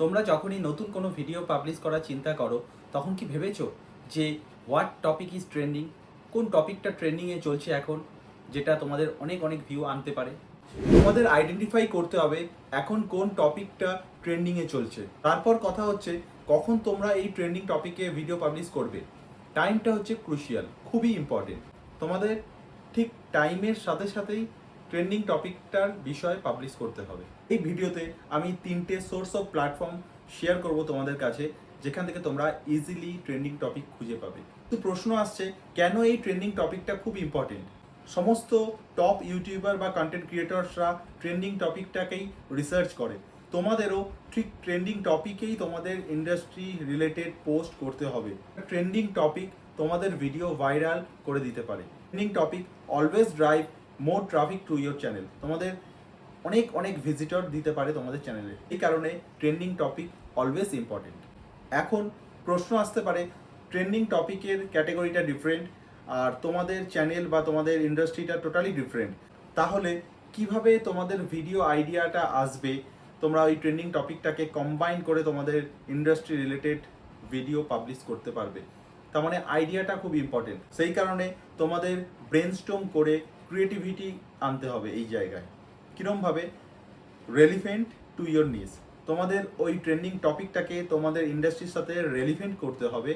তোমরা যখনই নতুন কোনো ভিডিও পাবলিশ করার চিন্তা করো, তখন কি ভেবেছো যে হোয়াট টপিক ইজ ট্রেন্ডিং কোন টপিকটা ট্রেন্ডিংয়ে চলছে এখন, যেটা তোমাদের অনেক অনেক ভিউ আনতে পারে? তোমাদের আইডেন্টিফাই করতে হবে এখন কোন টপিকটা ট্রেন্ডিংয়ে চলছে। তারপর কথা হচ্ছে, কখন তোমরা এই ট্রেন্ডিং টপিকে ভিডিও পাবলিশ করবে? টাইমটা হচ্ছে ক্রুশিয়াল খুবই ইম্পর্টেন্ট তোমাদের ঠিক টাইমের সাথে সাথেই ট্রেন্ডিং টপিকটার বিষয়ে পাবলিশ করতে হবে। এই ভিডিওতে আমি তিনটে সোর্স অফ প্ল্যাটফর্ম শেয়ার করব তোমাদের কাছে, যেখান থেকে তোমরা ইজিলি ট্রেন্ডিং টপিক খুঁজে পাবে। তো প্রশ্ন আসছে, কেন এই ট্রেন্ডিং টপিকটা খুব ইম্পর্টেন্ট সমস্ত টপ ইউটিউবার বা কন্টেন্ট ক্রিয়েটরসরা ট্রেন্ডিং টপিকটাকেই রিসার্চ করে। তোমাদেরও ঠিক ট্রেন্ডিং টপিকেই তোমাদের ইন্ডাস্ট্রি রিলেটেড পোস্ট করতে হবে। ট্রেন্ডিং টপিক তোমাদের ভিডিও ভাইরাল করে দিতে পারে। Trending topic always drive more traffic to your channel তোমাদের অনেক অনেক ভিজিটর দিতে পারে তোমাদের চ্যানেলে এই কারণে ট্রেন্ডিং টপিক অলওয়েজ ইম্পর্টেন্ট এখন প্রশ্ন আসতে পারে ট্রেন্ডিং টপিকের ক্যাটেগরিটা ডিফারেন্ট আর তোমাদের চ্যানেল বা তোমাদের ইন্ডাস্ট্রিটা টোটালি ডিফারেন্ট তাহলে কীভাবে তোমাদের ভিডিও আইডিয়াটা আসবে, তোমরা ওই ট্রেন্ডিং টপিকটাকে কম্বাইন করে তোমাদের ইন্ডাস্ট্রি রিলেটেড ভিডিও পাবলিশ করতে পারবে। তার মানে আইডিয়াটা খুব ইম্পর্টেন্ট সেই কারণে তোমাদের ব্রেনস্টর্ম করে ক্রিয়েটিভিটি আনতে হবে এই জায়গায়। কীরমভাবে রেলিভেন্ট টু ইয়োর নিজ তোমাদের ওই ট্রেন্ডিং টপিকটাকে তোমাদের ইন্ডাস্ট্রির সাথে রেলিভেন্ট করতে হবে।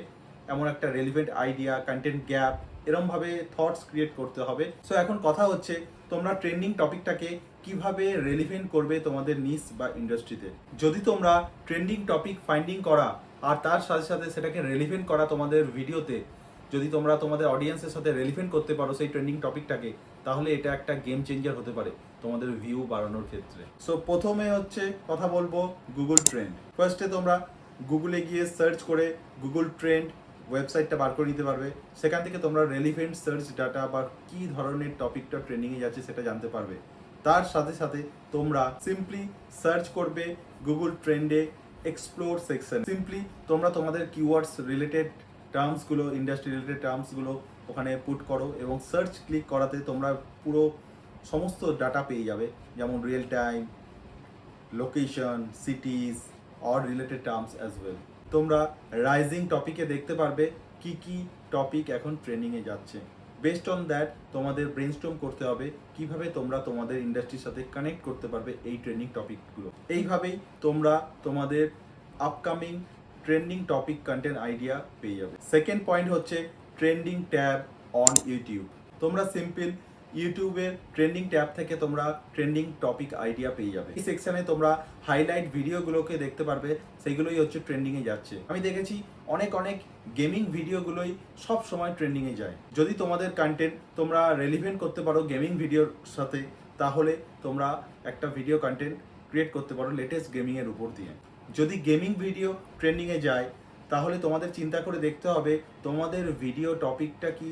এমন একটা রেলিভেন্ট আইডিয়া কন্টেন্ট গ্যাপ এরমভাবে থটস ক্রিয়েট করতে হবে। সো এখন কথা হচ্ছে, তোমরা ট্রেন্ডিং টপিকটাকে কীভাবে রেলিভেন্ট করবে তোমাদের নিস বা ইন্ডাস্ট্রিতে যদি তোমরা ট্রেন্ডিং টপিক ফাইন্ডিং করা, আর তার সাথে সাথে সেটাকে রেলিভেন্ট করা তোমাদের ভিডিওতে যদি তোমরা তোমাদের অডিয়েন্সের সাথে রেলিভেন্ট করতে পারো সেই ট্রেন্ডিং টপিকটাকে তাহলে এটা একটা গেম চেঞ্জার হতে পারে তোমাদের ভিউ বাড়ানোর ক্ষেত্রে। সো প্রথমে হচ্ছে কথা বলব গুগল ট্রেন্ড ফার্স্টে তোমরা গুগলে গিয়ে সার্চ করে গুগল ট্রেন্ড ওয়েবসাইটটা বার করে নিতে পারবে। সেখান থেকে তোমরা রেলিভেন্ট সার্চ ডাটা বা কী ধরনের টপিকটা ট্রেন্ডিংয়ে যাচ্ছে সেটা জানতে পারবে। তার সাথে সাথে তোমরা সিম্পলি সার্চ করবে গুগল ট্রেন্ডে এক্সপ্লোর সেকশন সিম্পলি তোমরা তোমাদের কিওয়ার্ডস রিলেটেড টার্মসগুলো ইন্ডাস্ট্রি রিলেটেড টার্মসগুলো ওখানে পুট করো এবং সার্চ ক্লিক করাতে তোমরা পুরো সমস্ত ডাটা পেয়ে যাবে। যেমন real time location cities or related terms as well তোমরা রাইজিং টপিকে দেখতে পারবে কি কি টপিক এখন ট্রেনিংয়ে যাচ্ছে। বেস্ট অন দ্যাট তোমাদের ব্রেনস্টর্ম করতে হবে কীভাবে তোমরা তোমাদের ইন্ডাস্ট্রির সাথে কানেক্ট করতে পারবে এই ট্রেনিং টপিকগুলো এইভাবেই তোমরা তোমাদের upcoming trending topic content idea পেয়ে যাবে। সেকেন্ড পয়েন্ট হচ্ছে ট্রেন্ডিং ট্যাব অন ইউটিউব তোমরা সিম্পল ইউটিউবের ট্রেন্ডিং ট্যাব থেকে তোমরা ট্রেন্ডিং টপিক আইডিয়া পেয়ে যাবে। এই সেকশনে তোমরা হাইলাইট ভিডিওগুলোকে দেখতে পারবে, সেগুলোই হচ্ছে ট্রেন্ডিংয়ে যাচ্ছে। আমি দেখেছি অনেক অনেক গেমিং ভিডিওগুলোই সব সময় ট্রেন্ডিংয়ে যায়। যদি তোমাদের কন্টেন্ট তোমরা রেলিভেন্ট করতে পারো গেমিং ভিডিওর সাথে, তাহলে তোমরা একটা ভিডিও কন্টেন্ট ক্রিয়েট করতে পারো লেটেস্ট গেমিংয়ের উপর দিয়ে। যদি গেমিং ভিডিও ট্রেন্ডিংয়ে যায়, তাহলে তোমাদের চিন্তা করে দেখতে হবে তোমাদের ভিডিও টপিকটা কি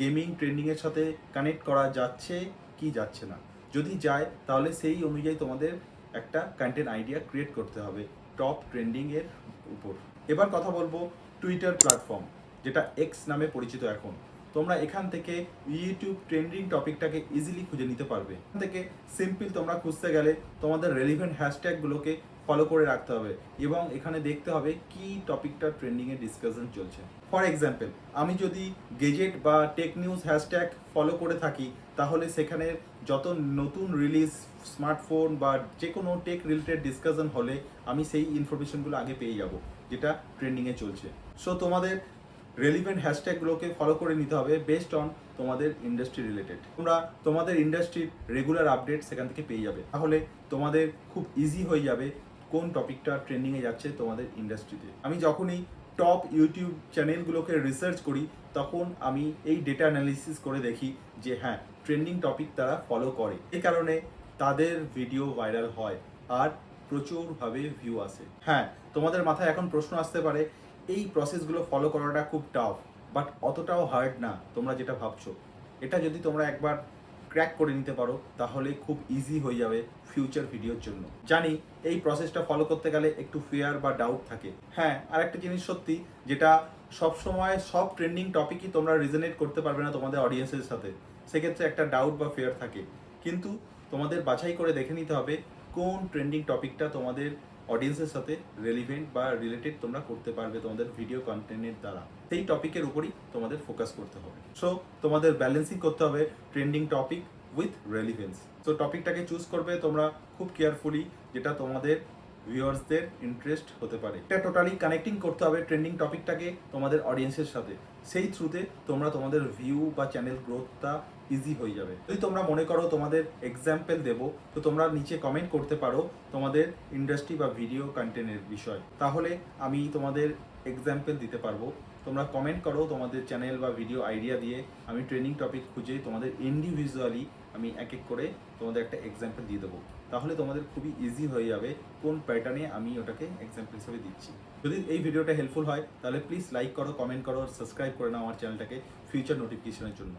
গেমিং ট্রেন্ডিংয়ের সাথে কানেক্ট করা যাচ্ছে কি যাচ্ছে না। যদি যায়, তাহলে সেই অনুযায়ী তোমাদের একটা কন্টেন্ট আইডিয়া ক্রিয়েট করতে হবে টপ ট্রেন্ডিংয়ের উপর। এবার কথা বলব টুইটার প্ল্যাটফর্ম যেটা এক্স নামে পরিচিত এখন। তোমরা এখান থেকে ইউটিউব ট্রেন্ডিং টপিকটাকে ইজিলি খুঁজে নিতে পারবে। এখান থেকে সিম্পল তোমরা খুঁজতে গেলে তোমাদের রেলিভেন্ট হ্যাশট্যাগুলোকে ফলো করে রাখতে হবে এবং এখানে দেখতে হবে কি টপিকটা ট্রেন্ডিংয়ে ডিসকাশন চলছে। ফর এক্সাম্পল আমি যদি গেজেট বা টেক নিউজ হ্যাশট্যাগ ফলো করে থাকি, তাহলে সেখানে যত নতুন রিলিজ স্মার্টফোন বা যে কোনো টেক রিলেটেড ডিসকাশন হলে আমি সেই ইনফরমেশনগুলো আগে পেয়ে যাব, যেটা ট্রেন্ডিংয়ে চলছে। সো তোমাদের রেলিভেন্ট হ্যাশট্যাগুলোকে ফলো করে নিতে হবে বেস্ট অন তোমাদের ইন্ডাস্ট্রি রিলেটেড তোমরা তোমাদের ইন্ডাস্ট্রির রেগুলার আপডেট সেখান থেকে পেয়ে যাবে। তাহলে তোমাদের খুব ইজি হয়ে যাবে কোন টপিকটা ট্রেন্ডিংয়ে যাচ্ছে তোমাদের ইন্ডাস্ট্রিতে আমি যখনই টপ ইউটিউব চ্যানেলগুলোকে রিসার্চ করি, তখন আমি এই ডেটা অ্যানালিসিস করে দেখি যে হ্যাঁ ট্রেন্ডিং টপিক তারা ফলো করে। এই কারণে তাদের ভিডিও ভাইরাল হয় আর প্রচুরভাবে ভিউ আসে। হ্যাঁ তোমাদের মাথায় এখন প্রশ্ন আসতে পারে, এই প্রসেসগুলো ফলো করাটা খুব টাফ বাট অতটাও হার্ড না, তোমরা যেটা ভাবছ। এটা যদি তোমরা একবার ক্র্যাক করে নিতে পারো, তাহলে খুব ইজি হয়ে যাবে ফিউচার ভিডিওর জন্য। জানি, এই প্রসেসটা ফলো করতে গেলে একটু ফেয়ার বা ডাউট থাকে। হ্যাঁ আর একটা জিনিস সত্যি, যেটা সব সময় সব ট্রেন্ডিং টপিকই তোমরা রিজনেট করতে পারবে না তোমাদের অডিয়েন্সের সাথে। সেক্ষেত্রে একটা ডাউট বা ফেয়ার থাকে। কিন্তু তোমাদের বাছাই করে দেখে নিতে হবে কোন ট্রেন্ডিং টপিকটা তোমাদের অডিয়েন্সের সাথে রেলিভেন্ট বা রিলেটেড তোমরা করতে পারবে তোমাদের ভিডিও কন্টেন্টের দ্বারা। সেই টপিকের উপরই তোমাদের ফোকাস করতে হবে। সো তোমাদের ব্যালেন্সিং করতে হবে ট্রেন্ডিং টপিক উইথ রেলিভেন্স তো টপিকটাকে চুজ করবে তোমরা খুব কেয়ারফুলি যেটা তোমাদের ভিউয়ার্সদের ইন্টারেস্ট হতে পারে। এটা টোটালি কানেক্টিং করতে হবে ট্রেন্ডিং টপিকটাকে তোমাদের অডিয়েন্সের সাথে। সেই থ্রুতে তোমরা তোমাদের ভিউ বা চ্যানেল গ্রোথটা ইজি হয়ে যাবে। যদি তোমরা মনে করো তোমাদের এক্সাম্পল দেব, তো তোমরা নিচে কমেন্ট করতে পারো তোমাদের ইন্ডাস্ট্রি বা ভিডিও কন্টেন্টের বিষয়। তাহলে আমি তোমাদের এক্সাম্পল দিতে পারব। তোমরা কমেন্ট করো তোমাদের চ্যানেল বা ভিডিও আইডিয়া দিয়ে। আমি ট্রেনিং টপিক খুঁজে তোমাদের ইন্ডিভিজুয়ালি আমি এক এক করে তোমাদের একটা এক্সাম্পল দিয়ে দেবো। তাহলে তোমাদের খুবই ইজি হয়ে যাবে কোন প্যাটার্নে আমি ওটাকে এক্সাম্পল হিসেবে দিচ্ছি। যদি এই ভিডিওটা হেল্পফুল হয়, তাহলে প্লিজ লাইক করো কমেন্ট করো সাবস্ক্রাইব করে নাও আমার চ্যানেলটাকে ফিউচার নোটিফিকেশনের জন্য।